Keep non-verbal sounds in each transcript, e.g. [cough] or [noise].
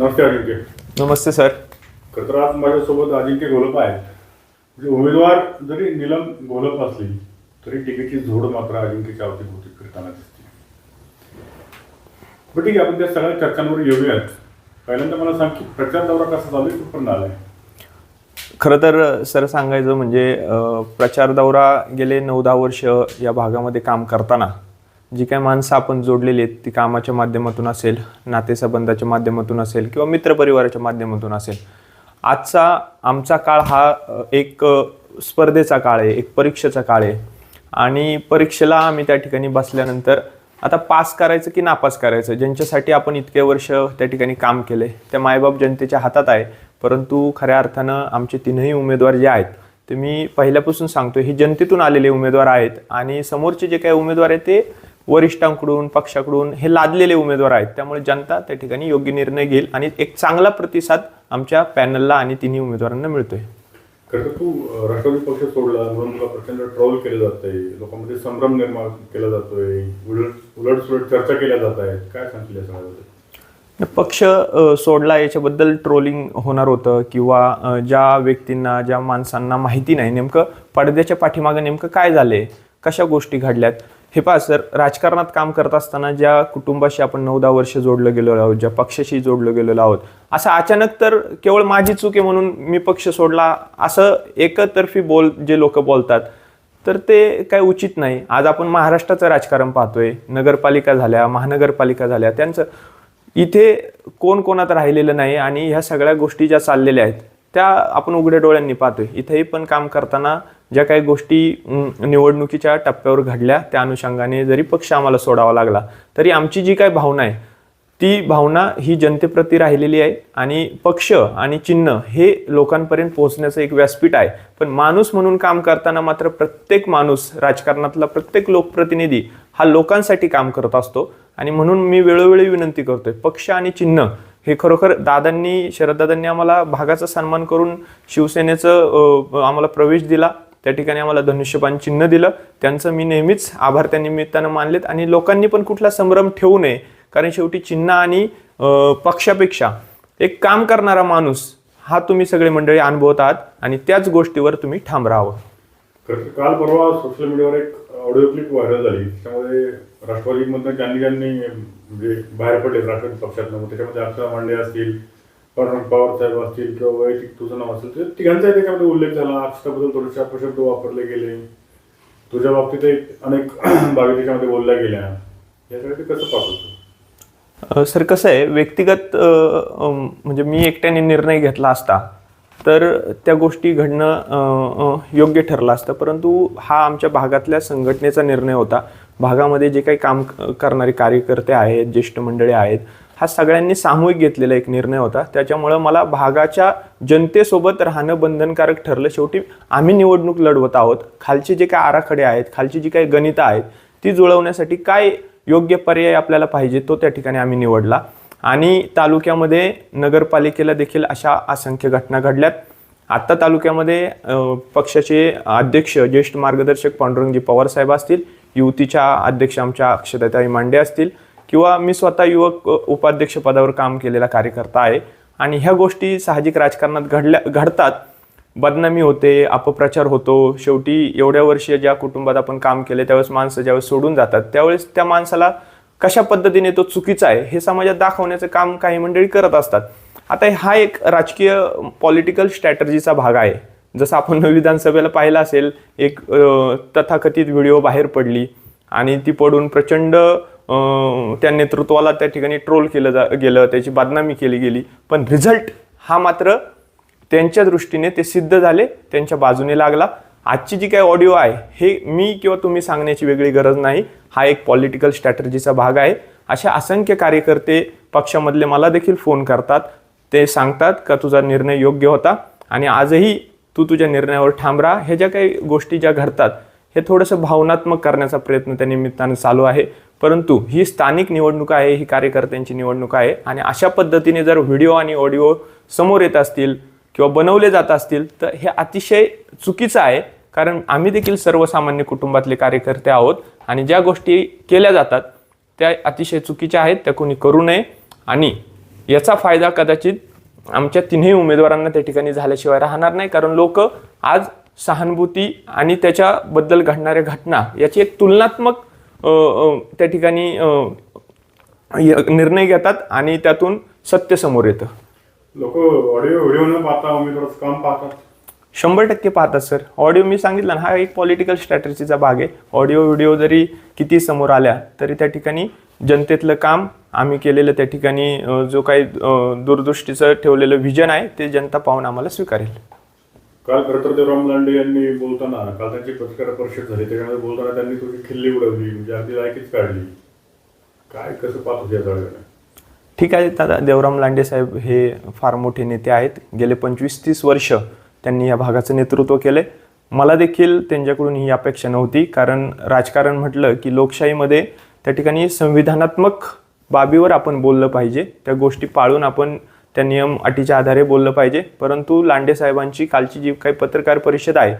नमस्ते अजिंक्य नमस्ते sir. खरं आज माझ्यासोबत अजिंक्य घोलप आहेत. म्हणजे उमेदवार जरी निलम घोलप असली तरी तिकीटची झोड मात्र अजिंक्यच्या अवती होती फिरताना दिसते. बरं ठीक आहे आपण त्या सगळ्या चर्चांवर येऊयात. पहिल्यांदा मला सांग की प्रचार दौरा कसा चालू आहे कुठपर्यंत आलाय खरं तर सर सांगायचं म्हणजे प्रचार दौरा गेले नऊ दहा वर्ष या भागामध्ये काम करताना. जी काही माणसं आपण जोडलेली आहेत ती कामाच्या माध्यमातून असेल नातेसंबंधाच्या माध्यमातून असेल किंवा मित्रपरिवाराच्या माध्यमातून असेल. आजचा आमचा काळ हा एक स्पर्धेचा काळ आहे एक परीक्षेचा काळ आहे. आणि परीक्षेला आम्ही त्या ठिकाणी बसल्यानंतर आता पास करायचं की नापास करायचं ज्यांच्यासाठी आपण इतके वर्ष त्या ठिकाणी काम केले त्या मायबाप जनतेच्या हातात आहे. परंतु खऱ्या अर्थानं आमचे तीनही उमेदवार जे आहेत ते मी पहिल्यापासून सांगतो हे जनतेतून आलेले उमेदवार आहेत. आणि समोरचे जे काही उमेदवार आहेत ते वरिष्ठांकडून पक्षाकडून हे लादलेले उमेदवार आहेत. त्यामुळे जनता त्या ठिकाणी योग्य निर्णय घेईल आणि एक चांगला प्रतिसाद आमच्या पॅनलला आणि तिन्ही उमेदवारांना मिळतोय. खरं तू राष्ट्रवादी पक्ष सोडला म्हणून तुला प्रचंड ट्रोल केलं जातंय. लोकांमध्ये संभ्रम निर्माण केला जातोय. उलट सुलट चर्चा केल्या जात आहेत. काय सांगतील या सगळ्याबद्दल? पक्ष सोडला याच्याबद्दल ट्रोलिंग होणार होतं किंवा ज्या व्यक्तींना ज्या माणसांना माहिती नाही नेमकं पडद्याच्या पाठीमागं नेमकं काय झालंय? कशा गोष्टी घडल्यात? हे पहा सर राजकारणात काम करत असताना ज्या कुटुंबाशी आपण नऊ दहा वर्ष जोडलं गेलेलो आहोत ज्या पक्षाशी जोडलं गेलेलो आहोत असं अचानक तर केवळ माझी चूक आहे म्हणून मी पक्ष सोडला असं एकतर्फी बोल जे लोक बोलतात तर ते काय उचित नाही. आज आपण महाराष्ट्राचं राजकारण पाहतोय नगरपालिका झाल्या महानगरपालिका झाल्या त्यांचं इथे कोण कोणात राहिलेलं नाही आणि ह्या सगळ्या गोष्टी ज्या चाललेल्या आहेत त्या आपण उघड्या डोळ्यांनी पाहतोय. इथेही पण काम करताना ज्या काही गोष्टी निवडणुकीच्या टप्प्यावर घडल्या त्या अनुषंगाने जरी पक्ष आम्हाला सोडावा लागला तरी आमची जी काही भावना आहे ती भावना ही जनतेप्रती राहिलेली आहे आणि पक्ष आणि चिन्ह हे लोकांपर्यंत पोहोचण्याचं एक व्यासपीठ आहे. पण माणूस म्हणून काम करताना मात्र प्रत्येक माणूस राजकारणातला प्रत्येक लोकप्रतिनिधी हा लोकांसाठी काम करत असतो. आणि म्हणून मी वेळोवेळी विनंती करतोय पक्ष आणि चिन्ह हे खरोखर दादांनी शरददादांनी आम्हाला भागाचा सन्मान करून शिवसेनेचं आम्हाला प्रवेश दिला. त्या ठिकाणी आम्हाला धनुष्यबाण चिन्ह दिलं. त्यांचं मी नेहमीच आभार त्या निमित्तानं मानलेत आणि लोकांनी पण कुठला संभ्रम ठेवू नये. कारण शेवटी चिन्ह आणि पक्षापेक्षा एक काम करणारा माणूस हा तुम्ही सगळे मंडळी अनुभवत आहात आणि त्याच गोष्टीवर तुम्ही ठाम राहावं. काल परवा सोशल मीडियावर एक ऑडिओ क्लिप व्हायरल झाली. त्याच्यामध्ये राष्ट्रवादीमधनं ज्यांनी ज्यांनी म्हणजे बाहेर पडले राष्ट्रवादी पक्षातनं त्याच्यामध्ये अक्षरा मांडे असतील पवार पवार साहेब असतील किंवा वैयक्तिक तुझं नाव असेल तर तिघांचाही त्याच्यामध्ये उल्लेख झाला. अक्षताबद्दल थोडेसे अपशब्द वापरले गेले. तुझ्या बाबतीत अनेक [clears throat] बाबी त्याच्यामध्ये बोलल्या गेल्या. यासाठी कसं पाहतो सर कसं आहे व्यक्तिगत म्हणजे मी एकट्याने निर्णय घेतला असता तर त्या गोष्टी घडणं योग्य ठरलं असतं. परंतु हा आमच्या भागातल्या संघटनेचा निर्णय होता. भागामध्ये जे काही काम करणारे कार्यकर्ते आहेत ज्येष्ठ मंडळी आहेत हा सगळ्यांनी सामूहिक घेतलेला एक निर्णय होता. त्याच्यामुळं मला भागाच्या जनतेसोबत राहणं बंधनकारक ठरलं. शेवटी आम्ही निवडणूक लढवत आहोत. खालचे जे काही आराखडे आहेत खालची जी काही गणितं आहेत ती जुळवण्यासाठी काय योग्य पर्याय आपल्याला पाहिजे तो त्या ठिकाणी आम्ही निवडला. आणि तालुक्यामध्ये नगरपालिकेला देखील अशा असंख्य घटना घडल्यात. आत्ता तालुक्यामध्ये पक्षाचे अध्यक्ष ज्येष्ठ मार्गदर्शक पांडुरंगजी पवार साहेब असतील युतीच्या अध्यक्ष आमच्या अक्षताताई मांडे असतील किंवा मी स्वतः युवक उपाध्यक्ष पदावर काम केलेला कार्यकर्ता आहे आणि ह्या गोष्टी साहजिक राजकारणात घडल्या घडतात. बदनामी होते अपप्रचार होतो. शेवटी एवढ्या वर्षी ज्या कुटुंबात आपण काम केले त्यावेळेस माणसं ज्यावेळेस सोडून जातात त्यावेळेस त्या माणसाला कशा पद्धतीने तो चुकीचा आहे हे समाजात दाखवण्याचं काम काही मंडळी करत असतात. आता हा एक राजकीय पॉलिटिकल स्ट्रॅटर्जीचा भाग आहे. जसं आपण विधानसभेला पाहिलं असेल एक तथाकथित व्हिडिओ बाहेर पडली आणि ती पडून प्रचंड त्या नेतृत्वाला त्या ठिकाणी ट्रोल केलं जा गेलं त्याची बदनामी केली गेली. पण रिझल्ट हा मात्र त्यांच्या दृष्टीने ते सिद्ध झाले त्यांच्या बाजूने लागला. आजची जी काही ऑडिओ आहे हे मी किंवा तुम्ही सांगण्याची वेगळी गरज नाही. हा एक पॉलिटिकल स्ट्रॅटर्जीचा भाग आहे. अशा असंख्य कार्यकर्ते पक्षामधले मला देखील फोन करतात. ते सांगतात का तुझा निर्णय योग्य होता? आणि आजही तू तुझ्या निर्णयावर ठाम राहा. हे ज्या काही गोष्टी ज्या घडतात हे थोडंसं भावनात्मक करण्याचा प्रयत्न त्या निमित्तानं चालू आहे. परंतु ही स्थानिक निवडणूक आहे ही कार्यकर्त्यांची निवडणूक आहे आणि अशा पद्धतीने जर व्हिडिओ आणि ऑडिओ समोर येत असतील किंवा बनवले जात असतील तर हे अतिशय चुकीचं आहे. कारण आम्ही देखील सर्वसामान्य कुटुंबातले कार्यकर्ते आहोत आणि ज्या गोष्टी केल्या जातात त्या अतिशय चुकीच्या आहेत त्या कोणी करू नये. आणि याचा फायदा कदाचित आमच्या तिन्ही उमेदवारांना त्या ठिकाणी झाल्याशिवाय राहणार नाही. कारण लोक आज सहानुभूती आणि त्याच्याबद्दल घडणाऱ्या घटना याची एक तुलनात्मक त्या ठिकाणी निर्णय घेतात आणि त्यातून सत्य समोर येतं. लोक ऑडिओ व्हिडिओ न पाहता काम पाहतात. शंभर टक्के पाहतात सर. ऑडिओ मी सांगितलं ना हा एक पॉलिटिकल स्ट्रॅटजीचा भाग आहे. ऑडिओ व्हिडिओ जरी किती समोर आल्या तरी त्या ठिकाणी जनतेतलं काम आम्ही केलेलं त्या ठिकाणी जो काही दूरदृष्टीचं ठेवलेलं व्हिजन आहे ते जनता पाहून आम्हाला स्वीकारेल. काल खरं तर देवराम लांडे यांनी बोलताना काल त्यांची पत्रकार परिषद झाली त्याच्यामध्ये बोलताना त्यांनी तुझी खिल्ली उडवली म्हणजे अगदी लायकीच काढली. काय कसं पाहत होते या ठीक आहे दादा. देवराम लांडे साहेब हे फार मोठे नेते आहेत. गेले पंचवीस तीस वर्ष त्यांनी या भागाचं नेतृत्व केले मला देखील त्यांच्याकडून ही अपेक्षा नव्हती कारण राजकारण म्हटलं की लोकशाहीमध्ये त्या ठिकाणी संविधानात्मक बाबीवर आपण बोललं पाहिजे त्या गोष्टी पाळून आपण त्या नियम अटीच्या आधारे बोललं पाहिजे. परंतु लांडे साहेबांची कालची जी काही पत्रकार परिषद आहे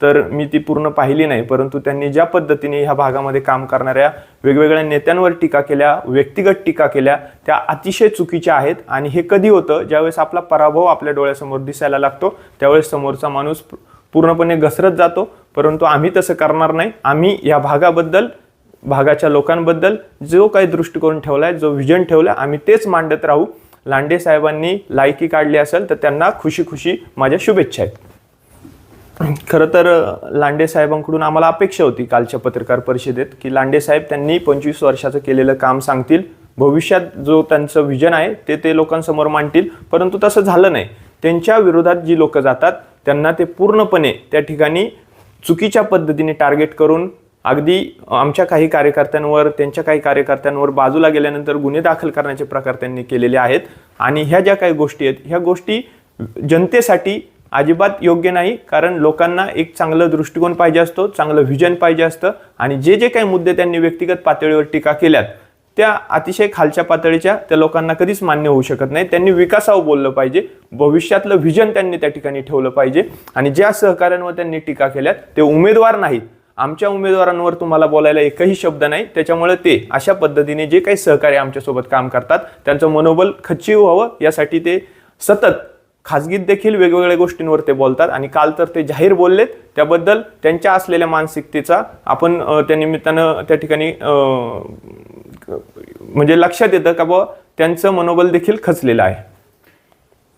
तर मी ती पूर्ण पाहिली नाही. परंतु त्यांनी ज्या पद्धतीने ह्या भागामध्ये काम करणाऱ्या वेगवेगळ्या नेत्यांवर टीका केल्या व्यक्तिगत टीका केल्या त्या अतिशय चुकीच्या आहेत. आणि हे कधी होतं? ज्यावेळेस आपला पराभव आपल्या डोळ्यासमोर दिसायला लागतो त्यावेळेस समोरचा माणूस पूर्णपणे घसरत जातो. परंतु आम्ही तसं करणार नाही. आम्ही या भागाबद्दल भागाच्या लोकांबद्दल जो काही दृष्टिकोन ठेवला आहे जो व्हिजन ठेवला आम्ही तेच मांडत राहू. लांडे साहेबांनी लायकी काढली असेल तर त्यांना खुशी खुशी माझ्या शुभेच्छा आहेत. खरं तर लांडे साहेबांकडून आम्हाला अपेक्षा होती कालच्या पत्रकार परिषदेत की लांडे साहेब त्यांनी पंचवीस वर्षाचं केलेलं काम सांगतील. भविष्यात जो त्यांचं विजन आहे ते ते लोकांसमोर मांडतील. परंतु तसं झालं नाही. त्यांच्या विरोधात जी लोक जातात त्यांना ते पूर्णपणे त्या ठिकाणी चुकीच्या पद्धतीने टार्गेट करून अगदी आमच्या काही कार्यकर्त्यांवर त्यांच्या काही कार्यकर्त्यांवर बाजूला गेल्यानंतर गुन्हे दाखल करण्याचे प्रकार त्यांनी केलेले आहेत. आणि ह्या ज्या काही गोष्टी आहेत ह्या गोष्टी जनतेसाठी अजिबात योग्य नाही कारण लोकांना एक चांगलं दृष्टिकोन पाहिजे असतो चांगलं व्हिजन पाहिजे असतं. आणि जे जे काही मुद्दे त्यांनी व्यक्तिगत पातळीवर टीका केल्यात त्या अतिशय खालच्या पातळीच्या त्या लोकांना कधीच मान्य होऊ शकत नाही. त्यांनी विकासावर बोललं पाहिजे भविष्यातलं व्हिजन त्यांनी त्या ठिकाणी ठेवलं पाहिजे. आणि ज्या सहकाऱ्यांवर त्यांनी टीका केल्यात ते उमेदवार नाहीत. आमच्या उमेदवारांवर तुम्हाला बोलायला एकही शब्द नाही. त्याच्यामुळे ते अशा पद्धतीने जे काही सहकार्य आमच्यासोबत काम करतात त्यांचं मनोबल खच्चीव व्हावं. यासाठी ते सतत खाजगीत देखील वेगवेगळ्या गोष्टींवर ते बोलतात. आणि काल तर ते जाहीर बोललेत. त्याबद्दल त्यांच्या असलेल्या मानसिकतेचा आपण त्या निमित्तानं त्या ठिकाणी म्हणजे लक्षात येतं का बुवा त्यांचं मनोबल देखील खचलेलं आहे.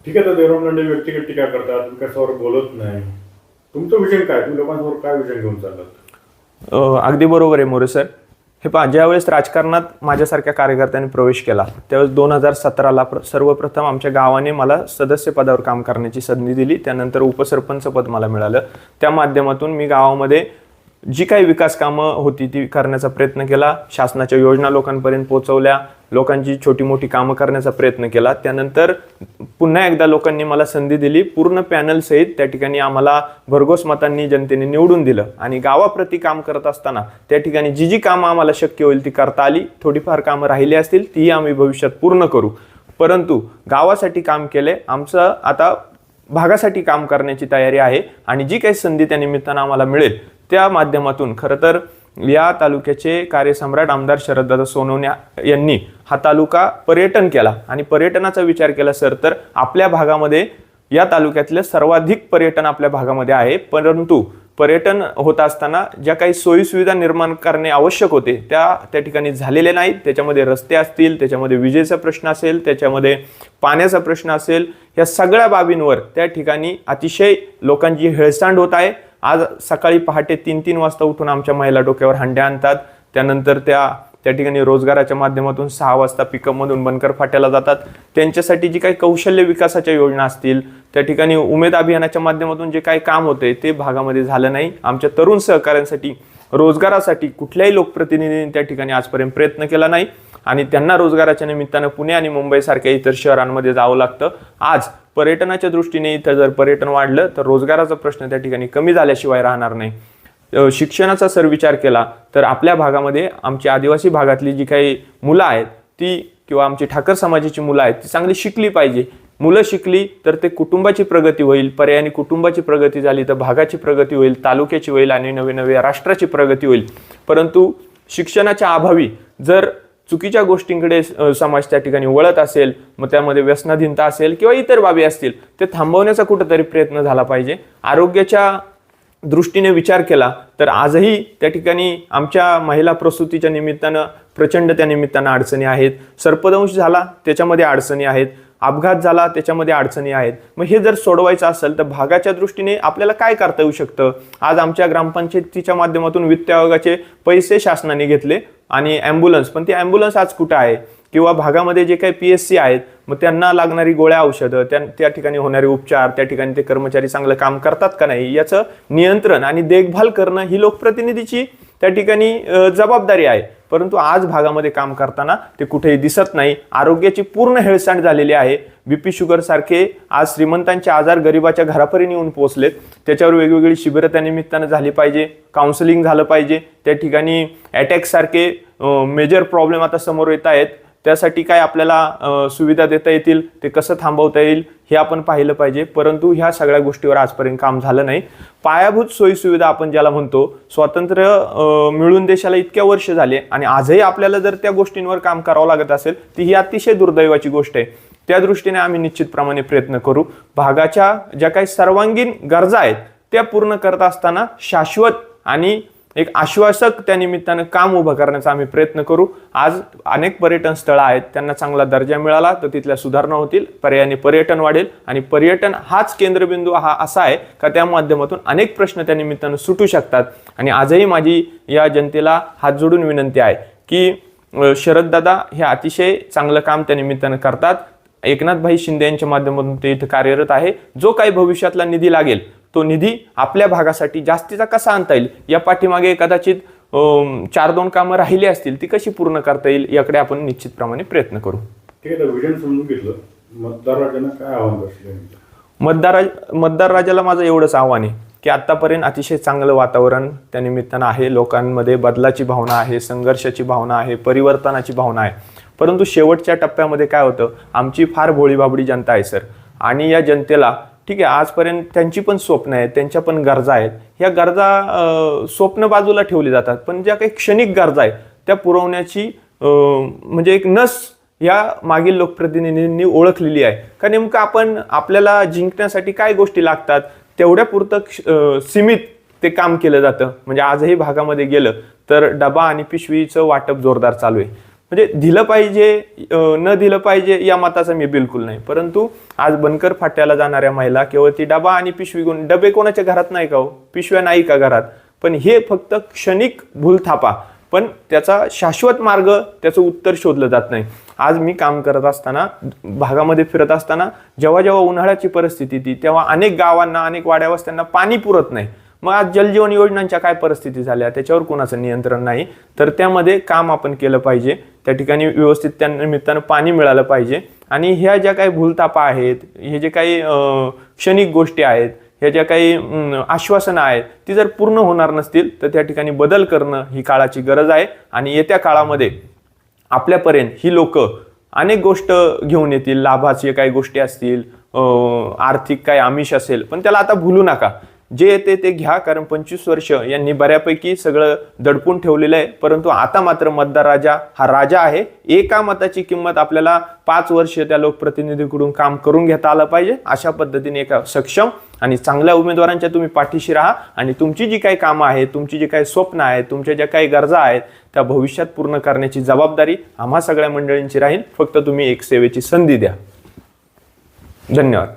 ठीक आहे तर देवराम लांडे व्यक्तिगत टीका करतात. विकासावर बोलत नाही. तुमचं विजन काय? तुम्ही लोकांसमोर काय विजन घेऊन चाललात? अगदी बरोबर आहे मोरे सर. हे पहा ज्यावेळेस राजकारणात माझ्यासारख्या कार्यकर्त्यांनी प्रवेश केला त्यावेळेस दोन हजार सतराला प्र सर्वप्रथम आमच्या गावाने मला सदस्य पदावर काम करण्याची संधी दिली. त्यानंतर उपसरपंच पद मला मिळालं. त्या माध्यमातून मी गावामध्ये जी काही विकास कामं होती ती करण्याचा प्रयत्न केला शासनाच्या योजना लोकांपर्यंत पोहोचवल्या लोकांची छोटी मोठी कामं करण्याचा प्रयत्न केला. त्यानंतर पुन्हा एकदा लोकांनी मला संधी दिली. पूर्ण पॅनलसहित त्या ठिकाणी आम्हाला भरघोस मतांनी जनतेने निवडून दिलं आणि गावाप्रती काम करत असताना त्या ठिकाणी जी जी कामं आम्हाला शक्य होईल ती करता आली. थोडीफार कामं राहिली असतील तीही आम्ही भविष्यात पूर्ण करू. परंतु गावासाठी काम केले. आमचं आता भागासाठी काम करण्याची तयारी आहे आणि जी काही संधी त्या निमित्तानं आम्हाला मिळेल त्या माध्यमातून खरं तर या तालुक्याचे कार्यसम्राट आमदार शरददादा सोनवणे यांनी हा तालुका पर्यटन केला आणि पर्यटनाचा विचार केला सर तर आपल्या भागामध्ये या तालुक्यातलं सर्वाधिक पर्यटन आपल्या भागामध्ये आहे. परंतु पर्यटन होत असताना ज्या काही सोयीसुविधा निर्माण करणे आवश्यक होते त्या त्या ठिकाणी झालेल्या नाहीत. त्याच्यामध्ये रस्ते असतील त्याच्यामध्ये विजेचा प्रश्न असेल त्याच्यामध्ये पाण्याचा प्रश्न असेल. या सगळ्या बाबींवर त्या ठिकाणी अतिशय लोकांची हेळसांड होत आहे. आज सकाळी पहाटे तीन तीन वाजता उठून आमच्या महिला डोक्यावर हंड्या आणतात. त्यानंतर त्या त्या ठिकाणी रोजगाराच्या माध्यमातून सहा वाजता पिकअपमधून बनकर फाट्याला जातात. त्यांच्यासाठी जी काही कौशल्य विकासाच्या योजना असतील त्या ठिकाणी उमेद अभियानाच्या माध्यमातून जे काही काम होते ते भागामध्ये झालं नाही. आमच्या तरुण सहकाऱ्यांसाठी रोजगारासाठी कुठल्याही लोकप्रतिनिधींनी त्या ठिकाणी आजपर्यंत प्रयत्न केला नाही. आणि त्यांना रोजगाराच्या निमित्तानं पुणे आणि मुंबईसारख्या इतर शहरांमध्ये जावं लागतं. आज पर्यटनाच्या दृष्टीने इथं जर पर्यटन वाढलं तर रोजगाराचा प्रश्न त्या ठिकाणी कमी झाल्याशिवाय राहणार नाही. शिक्षणाचा सर विचार केला तर आपल्या भागामध्ये आमची आदिवासी भागातली जी काही मुलं आहेत ती किंवा आमची ठाकर समाजाची मुलं आहेत ती चांगली शिकली पाहिजे. मुलं शिकली तर ते कुटुंबाची प्रगती होईल पर्यायाने कुटुंबाची प्रगती झाली तर भागाची प्रगती होईल तालुक्याची होईल आणि नवे नवे राष्ट्राची प्रगती होईल. परंतु शिक्षणाच्या अभावी जर चुकीच्या गोष्टींकडे समाज त्या ठिकाणी वळत असेल मग त्यामध्ये व्यसनाधीनता असेल किंवा इतर बाबी असतील ते थांबवण्याचा कुठंतरी प्रयत्न झाला पाहिजे. आरोग्याच्या दृष्टीने विचार केला तर आजही त्या ठिकाणी आमच्या महिला प्रसूतीच्या निमित्तानं प्रचंड त्या निमित्तानं अडचणी आहेत. सर्पदंश झाला त्याच्यामध्ये अडचणी आहेत. अपघात झाला त्याच्यामध्ये अडचणी आहेत. मग हे जर सोडवायचं असेल तर भागाच्या दृष्टीने आपल्याला काय करता येऊ शकतं? आज आमच्या ग्रामपंचायतीच्या माध्यमातून वित्त आयोगाचे पैसे शासनाने घेतले आणि ॲम्ब्युलन्स. पण ती ॲम्ब्युलन्स आज कुठं आहे? किंवा भागामध्ये जे काही पी एस सी आहेत मग त्यांना लागणारी गोळ्या औषधं त्या त्या ठिकाणी होणारे उपचार त्या ठिकाणी ते कर्मचारी चांगलं काम करतात का नाही? याचं नियंत्रण आणि देखभाल करणं ही लोकप्रतिनिधीची त्या ठिकाणी जबाबदारी आहे. परंतु आज भागामध्ये काम करताना ते कुठेही दिसत नाही. आरोग्याची पूर्ण हेळसांड झालेली आहे. बीपी पी शुगरसारखे आज श्रीमंतांचे आजार गरिबाच्या घरापर्यंत येऊन पोहोचलेत. त्याच्यावर वेगवेगळी शिबिरं त्या निमित्तानं झाली पाहिजे. काउन्सिलिंग झालं पाहिजे. त्या ठिकाणी अटॅकसारखे मेजर प्रॉब्लेम आता समोर येत आहेत. त्यासाठी काय आपल्याला सुविधा देता येतील ते कसं थांबवता येईल हे आपण पाहिलं पाहिजे. परंतु ह्या सगळ्या गोष्टीवर आजपर्यंत काम झालं नाही. पायाभूत सोयीसुविधा आपण ज्याला म्हणतो स्वातंत्र्य मिळून देशाला इतक्या वर्ष झाले आणि आजही आपल्याला जर त्या गोष्टींवर काम करावं लागत असेल ती ही अतिशय दुर्दैवाची गोष्ट आहे. त्या दृष्टीने आम्ही निश्चितप्रमाणे प्रयत्न करू. भागाच्या ज्या काही सर्वांगीण गरजा आहेत त्या पूर्ण करत असताना शाश्वत आणि एक आश्वासक त्या निमित्तानं काम उभं करण्याचा आम्ही प्रयत्न करू. आज अनेक पर्यटन स्थळं आहेत त्यांना चांगला दर्जा मिळाला तर तिथल्या सुधारणा होतील पर्यायाने पर्यटन वाढेल आणि पर्यटन हाच केंद्रबिंदू हा असा आहे का त्या माध्यमातून अनेक प्रश्न त्या निमित्तानं सुटू शकतात. आणि आजही माझी या जनतेला हात जोडून विनंती आहे की शरददादा हे अतिशय चांगलं काम त्या निमित्तानं करतात. एकनाथभाई शिंदे यांच्या माध्यमातून ते इथं कार्यरत आहे. जो काही भविष्यातला निधी लागेल तो निधी आपल्या भागासाठी जास्तीचा कसा आणता येईल? या पाठीमागे कदाचित चार दोन कामं राहिली असतील ती कशी पूर्ण करता येईल? याकडे आपण निश्चितप्रमाणे प्रयत्न करू. ठीक आहे विजन समजून घेतलं. मतदार राजांना काय आव्हान करशील मतदार मतदार राजाला माझं एवढंच आव्हान आहे की आत्तापर्यंत अतिशय चांगलं वातावरण त्या निमित्तानं आहे. लोकांमध्ये बदलाची भावना आहे संघर्षाची भावना आहे परिवर्तनाची भावना आहे. परंतु शेवटच्या टप्प्यामध्ये काय होतं? आमची फार भोळीबाबडी जनता आहे सर. आणि या जनतेला ठीक आहे आजपर्यंत त्यांची पण स्वप्न आहेत त्यांच्या पण गरजा आहेत. ह्या गरजा स्वप्न बाजूला ठेवली जातात. पण ज्या काही क्षणिक गरजा आहेत त्या पुरवण्याची म्हणजे एक नस या मागील लोकप्रतिनिधींनी ओळखलेली आहे. का नेमकं आपण आपल्याला जिंकण्यासाठी काय गोष्टी लागतात तेवढ्या पुरतं क्ष- सीमित ते काम केलं जातं. म्हणजे आजही भागामध्ये गेलं तर डबा आणि पिशवीचं वाटप जोरदार चालू आहे. म्हणजे दिलं पाहिजे न दिलं पाहिजे या मताचा मी बिलकुल नाही. परंतु आज बनकर फाट्याला जाणाऱ्या महिला केवळ ती डबा आणि पिशवी घेऊन डबे कोणाच्या घरात नाही का हो? पिशव्या नाही का घरात? पण हे फक्त क्षणिक भूलथापा पण त्याचा शाश्वत मार्ग त्याचं उत्तर शोधलं जात नाही. आज मी काम करत असताना भागामध्ये फिरत असताना जेव्हा जेव्हा उन्हाळ्याची परिस्थिती ती तेव्हा अनेक गावांना अनेक वाड्यावस्त्यांना पाणी पुरत नाही. मग आज जलजीवन योजनांच्या काय परिस्थिती झाल्या? त्याच्यावर कोणाचं नियंत्रण नाही. तर त्यामध्ये काम आपण केलं पाहिजे. त्या ठिकाणी व्यवस्थित त्या निमित्तानं पाणी मिळालं पाहिजे. आणि ह्या ज्या काही भूलतापा आहेत हे जे काही क्षणिक गोष्टी आहेत ह्या ज्या काही आश्वासनं आहेत ती जर पूर्ण होणार नसतील तर त्या ठिकाणी बदल करणं ही काळाची गरज आहे. आणि येत्या काळामध्ये आपल्यापर्यंत ही लोक अनेक गोष्ट घेऊन येतील. लाभाचे काही गोष्टी असतील आर्थिक काही आमिष असेल पण त्याला आता भुलू नका. जे येते ते घ्या कारण पंचवीस वर्ष यांनी बऱ्यापैकी सगळं दडपून ठेवलेलं आहे. परंतु आता मात्र मतदार राजा हा राजा आहे. एका मताची किंमत आपल्याला पाच वर्ष त्या लोकप्रतिनिधीकडून काम करून घेता आलं पाहिजे. अशा पद्धतीने एका सक्षम आणि चांगल्या उमेदवारांच्या तुम्ही पाठीशी राहा आणि तुमची जी काही कामं आहेत तुमची जी काही स्वप्न आहेत तुमच्या ज्या काही गरजा आहेत त्या भविष्यात पूर्ण करण्याची जबाबदारी आम्हा सगळ्या मंडळींची राहील. फक्त तुम्ही एक सेवेची संधी द्या. धन्यवाद.